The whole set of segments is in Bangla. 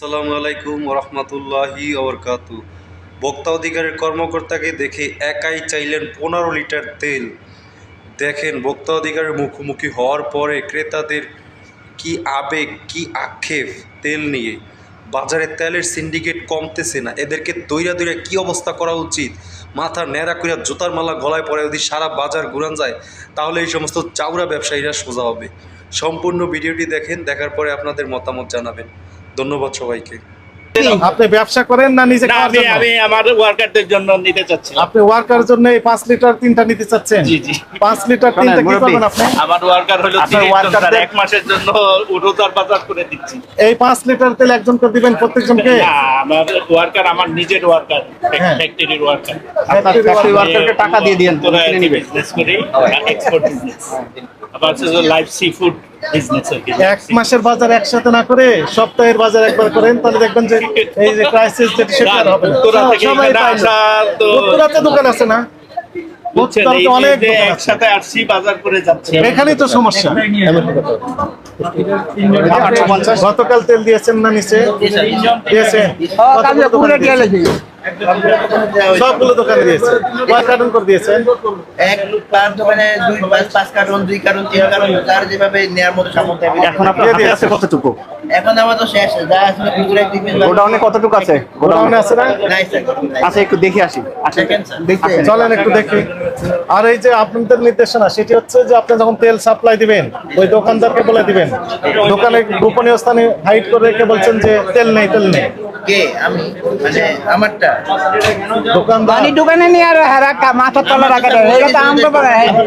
আসসালামু আলাইকুম রহমতুল্লাহি ওবরকাতু। ভোক্তা অধিকারের কর্মকর্তাকে দেখে একাই চাইলেন পনেরো লিটার তেল। দেখেন ভোক্তা অধিকারের মুখোমুখি হওয়ার পরে ক্রেতাদের কি আবেগ, কি আক্ষেপ তেল নিয়ে। বাজারে তেলের সিন্ডিকেট কমতেছে না। এদেরকে দৈরা দৈরা কি অবস্থা করা উচিত? মাথা ন্যাড়া করিয়া জুতার মালা গলায় পরে যদি সারা বাজার ঘুরান যায়, তাহলে এই সমস্ত চাউরা ব্যবসায়ীরা সোজা হবে। সম্পূর্ণ ভিডিওটি দেখেন, দেখার পরে আপনাদের মতামত জানাবেন। ধন্যবাদ সবাইকে। আপনি ব্যবসা করেন না নিজে খাওয়ার আমি জন্য? আমি আমার ওয়ার্কারদের জন্য নিতে চাচ্ছি। আপনি ওয়ার্কার জন্য এই পাঁচ লিটার তিনটা নিতে চাচ্ছেন? জি, জি। পাঁচ লিটার তিনটা কি করবেন আপনি? আমার ওয়ার্কার হলো আপনার 30 জন, worker স্যার, এক মাসের জন্য রোজার বাজার করে দিচ্ছি। এই পাঁচ লিটার তেল একজনকে দিবেন প্রত্যেকজনকে? না আমার ওয়ার্কার আমার নিজের ওয়ার্কার। ফ্যাক্টরির ওয়ার্কার Factory factory worker কে টাকা দিয়ে দিয়েন, তোরা কিনে নিবে। বিজনেস করি এক্সপোর্ট বিজনেস আবার লাইভ সি ফুড এক মাসের বাজার একসাথে না করে সপ্তাহের বাজার একবার করেন তাহলে দেখবেন যে এই যে ক্রাইসিস যেটা সেটা আর হবে তো উত্তরাতে দোকান আছে না? এখানেই তো সমস্যা। গতকাল তেল দিয়েছেন না নিচে? দিয়েছেন? সবগুলো দোকানে দিয়েছে। কয় কার্টন করে দিয়েছে? এক পাঁচ দোকানে দুই পাঁচ পাঁচ কার্টন দুই কার্টন তিন কার্টন তার যেভাবে নেওয়ার মতো সামর্থ্য। এখন আপনার আছে কতটুকু? এখন আমার তো শেষ যা আসলে পিস গোডাউনে কতটুকু আছে? গোডাউনে আছে না? নাই স্যার আচ্ছা একটু দেখে আসি। আসেন দেখেন চলেন একটু দেখি। আর এই যে আপনাদের নির্দেশনা সেটি হচ্ছে যে আপনি যখন তেল সাপ্লাই দিবেন ওই দোকানদারকে বলে দিবেন। দোকানে গোপনীয় স্থানে হাইড করে রেখে বলছেন যে তেল নেই তেল নেই। কে? আমি মানে আমারটা? দোকানদার। পানি দোকানে নিয়ে আর হারা মাথার তলে রাখা এটা তো আমরা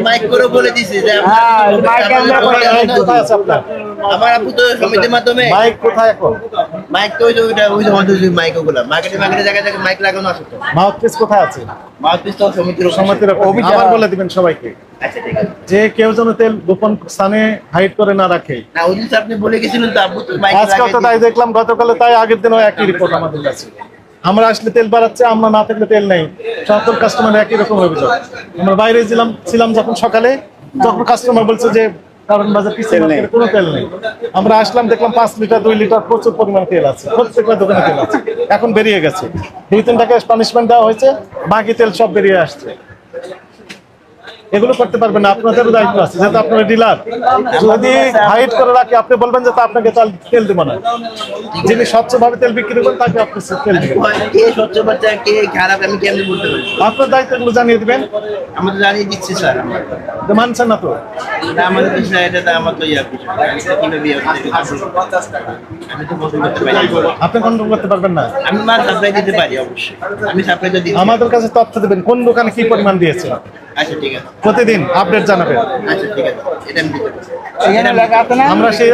মাইক করে বলে দিছি যে হ্যাঁ, মাইক আমরা করে- মাইক আছে আপনার? আমার আপু তো সমিতির মাধ্যমে মাইক কোথায় এখন? মাইক তো ওই যে ওইটা ওই যে আমাদের ওই মাইক ওগুলা। মার্কেটে মার্কেটে জায়গায় জায়গায় মাইক লাগানো আছে তো। মাউথ পিস কোথায় আছে? মাউথ পিস তো সমিতির সমিতির অভিযোগ আবার বলে দিবেন সবাইকে। আচ্ছা ঠিক আছে। যে কেউ যেন তেল গোপন স্থানে হাইড করে না রাখে। না ওই দিন আপনি বলে গেছিলেন তো আপু তো মাইক আজকাল তো তাই দেখলাম গতকালে তাই আগের দিনও একই রিপোর্ট আমাদের কাছে। আমরা আসলে তেল বাড়াচ্ছে আমরা না থাকলে তেল নেই। সকল কাস্টমার একই রকম অভিযোগ। আমরা বাইরে ছিলাম ছিলাম যখন সকালে তখন কাস্টমার বলছে যে কারণ বাজার মার্কেটে কোনো তেল নেই। আমরা আসলাম দেখলাম পাঁচ লিটার দুই লিটার প্রচুর পরিমাণ তেল আছে। প্রত্যেকটা দোকানে তেল আছে। এখন বেরিয়ে গেছে। দুই তিন টাকা পানিশমেন্ট দেওয়া হয়েছে বাকি তেল সব বেরিয়ে আসছে। এগুলো করতে পারবেন না আপনাদেরও দায়িত্ব আছে যেহেতু আপনারা ডিলার। যদি হাইড করে রাখে আপনি বলবেন যে তা আপনাকে তাল তেল দেবো না। যিনি স্বচ্ছভাবে তেল বিক্রি করবেন তাকে আপনি তেল দিবেন। আপনার দায়িত্বগুলো জানিয়ে দিবেন। আমরা জানিয়ে দিচ্ছি স্যার মানছেন না তো? আমাদের বিষয় এটা আমার তো ইয়া বিষয় এটা কীভাবে করতে হবে? আমি তো বলতে করতে পারি। আপনি কন্ট্রোল করতে পারবেন না? আমি মাল সাপ্লাই দিতে পারি অবশ্যই। আমি সাপ্লাই দিই। আমাদের কাছে তথ্য দেবেন কোন দোকানে কি পরিমাণ দিয়েছে আচ্ছা ঠিক আছে। প্রতিদিন আপডেট জানাবেন। আচ্ছা ঠিক আছে। এটা আমি দিতে এখানে লেখা আছে না? আমরা সেই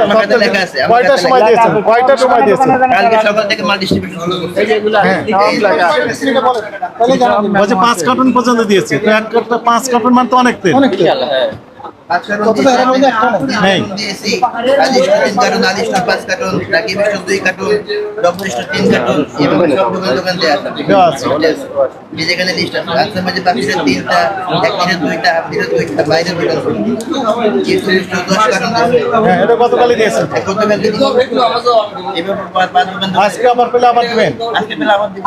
লেখা আছে, কয়টার সময় দিয়েছেন? কয়টার সময় দিয়েছেন? কালকে সকাল থেকে মাল ডিস্ট্রিবিউশন শুরু করতে হ্যাঁ। ওই যে পাঁচ কার্টন পর্যন্ত দিয়েছে। তো এক কার্টন পাঁচ কার্টন মানে তো অনেক তেল। যেখানে লিস্ট আছে। মাঝে বাকিটা তিনটা দুইটা দুইটা আছে। হ্যাঁ আজকে আবার পেলে আবার দিবেন। আজকে পেলে আবার দিবো।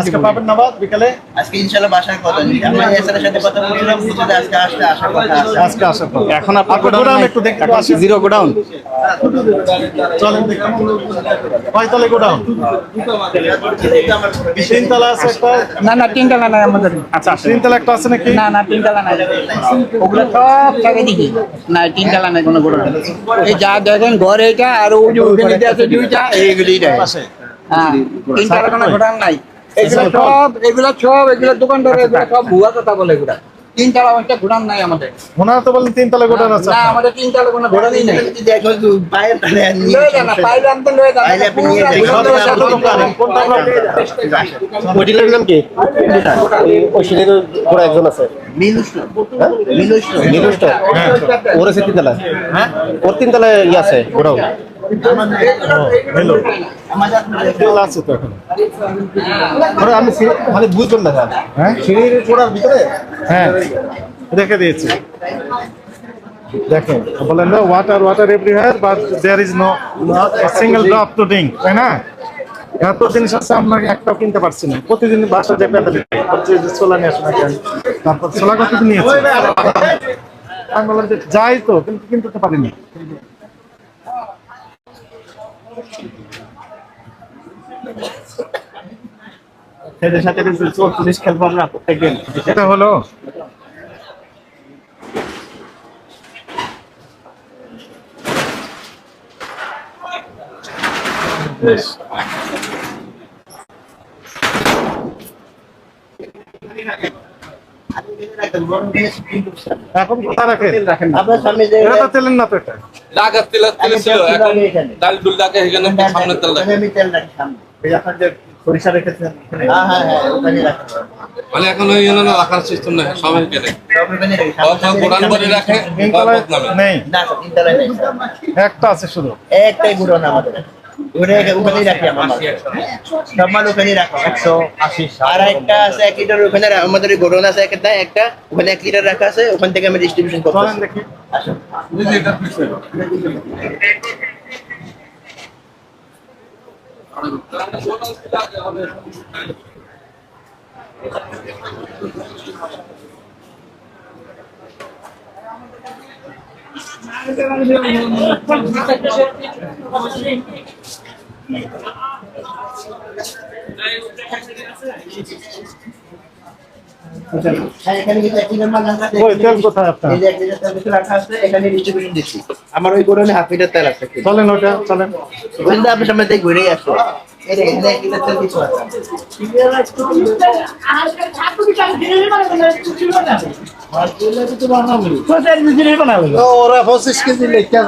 আজকে পাবেন না বিকালে। আজকে ইনশাল্লাহ বাসায় কথা। আমরা এসআরের সাথে কথা বলছিলাম আজকে আসলে আসার কথা আজকে আসার পর এখন আপনার গোডাউন গোডাউন একটু দেখতে জিরো গোডাউন। চলেন কয়তলে গোডাউন। তিনতলা আছে একটা। না না তিনতলা নাই আমাদের। আচ্ছা তিনতলা একটা আছে নাকি? না না তিনতলা নাই। ওগুলো সব না তিনতলা নাই কোনো এই যা দেখেন ঘর এইটা আর ওই যে ওখানে আছে দুইটা এইগুলি দেয়। পাশে। হ্যাঁ তিনতলা কোনো গোড়া নাই। এগুলো সব এগুলো সব এগুলো দোকানদার এগুলো সব ভুয়া কথা বলে এগুলা। তিনতলা একটা গোডাউন নাই আমাদের। ওনারা তো বলেন তিনতলা গোডাউন আছে না আমাদের তিনতলা কোনো গোডাউনই নাই। যদি দেখো বাইরে তাহলে আর নিয়ে লয়ে যান না, আনতে লয়ে যান। পাইলে আপনি নিয়ে যান। পুরো কত দোকান- দোকান? কোনটা আমরা ওটিলের নাম কি? ওই সিলের গোড়া একজন আছে। মিলুস না মিলুস না ওর আছে তিনতলা? হ্যাঁ? ওর তিনতলায় ইয়ে আছে গোডাউন। হ্যালো তেল আছে তো এখন। ধরো আমি মানে বুঝলাম না হ্যাঁ? সিঁড়ির গোড়ার ভিতরে? হ্যাঁ। রেখে দিয়েছি। দেখেন। বলেন না water water everywhere but there is no single drop to drink তাই না? এত জিনিস আছে আপনাকে একটাও কিনতে পারছি না। প্রতিদিন বাসা পেতে হচ্ছে ছোলা নিয়ে আসুন কেন? তারপর ছোলা কত নিয়েছে? আমি বললাম যে যাই তো কিন্তু কিনতে পারিনি। সাথে চল্লিশ খেলব আমরা প্রত্যেকদিন। এটা হলো? এখন কোথায় রাখেন? আপনার সামনে যে এটা তো না তো এটা। লাগার তেল তেল ছিল এখন ডাল ডুল ডাকে এখানে সামনে তেল লাগে আমি তেল রাখি সামনে। আপনার যে সরিষা রেখেছেন হ্যাঁ হ্যাঁ হ্যাঁ ওখানে রাখেন মানে এখন ওই জন্য রাখার সিস্টেম নেই সব ওখানে রাখি। সামনে অথবা গোডান করে রাখে বা তিনতলায় বদনামে। নেই। না স্যার, নেই একটা আছে শুধু। একটাই গুঁড়ো আমাদের। ওখানেই রাখি আমার সব মাল ওখানেই রাখা। একশো আশি আর একটা আছে এক লিটার ওখানে আমাদের গোডন আছে একটা একটা ওখানে এক লিটার রাখা আছে ওখান থেকে আমি ডিস্ট্রিবিউশন দেখি। আসুন হ্যাঁ, এখানে কিন্তু এক লিটার মাল রাখা আছে। ওই তেল কোথায় আপনার এই যে এক লিটার তেল বেশি রাখা আছে, এখানে distribution দিচ্ছি। আমার ওই গোডাউনে হাফ লিটার তেল আছে। চলেন ওটা চলেন। আপনার সামনে ঘুরেই আসো ওরা পঁচিশ কেজি লেখা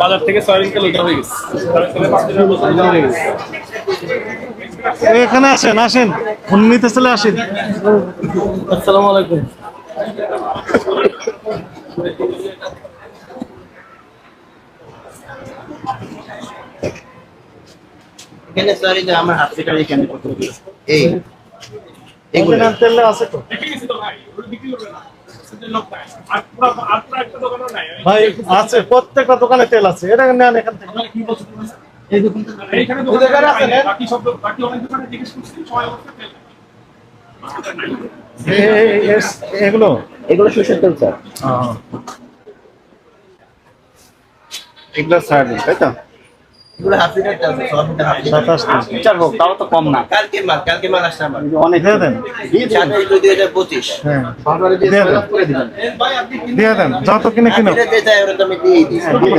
বাজার থেকে সয়াবিন তেল হয়ে গেছে। এখানে আসেন আসেন। ফোন নিতে চলে আসেন। আসসালামু আলাইকুম। এখানে সরি যে আমার কত এই। এগুলো। অরিজিনাল তেল আছে তো? ভাই আছে প্রত্যেকটা দোকানে তেল আছে। এটা নেন এখান থেকে? কি বলছেন এই দোকান এইখানে দোকান দোকানে আছে বাকি সব বাকি অনেক দোকানে জিজ্ঞেস করছি সবাই তেল নাই। এ- এ- এ- এগুলো? এগুলো সরষের তেল স্যার। এগুলো ছাড় তাই তো? কেজি। লিটার হোক তাও তো কম না। কালকে মাল কালকে মাল আসছে আমার। অনেক। দিয়ে দেন। দুই হাজার পঁচিশ। হ্যাঁ। দিয়ে দেন। যত কিনে কিনো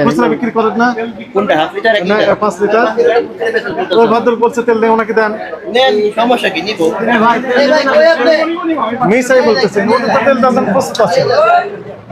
খুচরা বিক্রি করেন না। কোনটা হাফ লিটার এক না? লিটার পাঁচ লিটার ওই ভদ্র বলছে তেল নেই ওনাকে দেন। সমস্যা কি নিবো। ভাই মিসাই বলতেছেন তেল দাম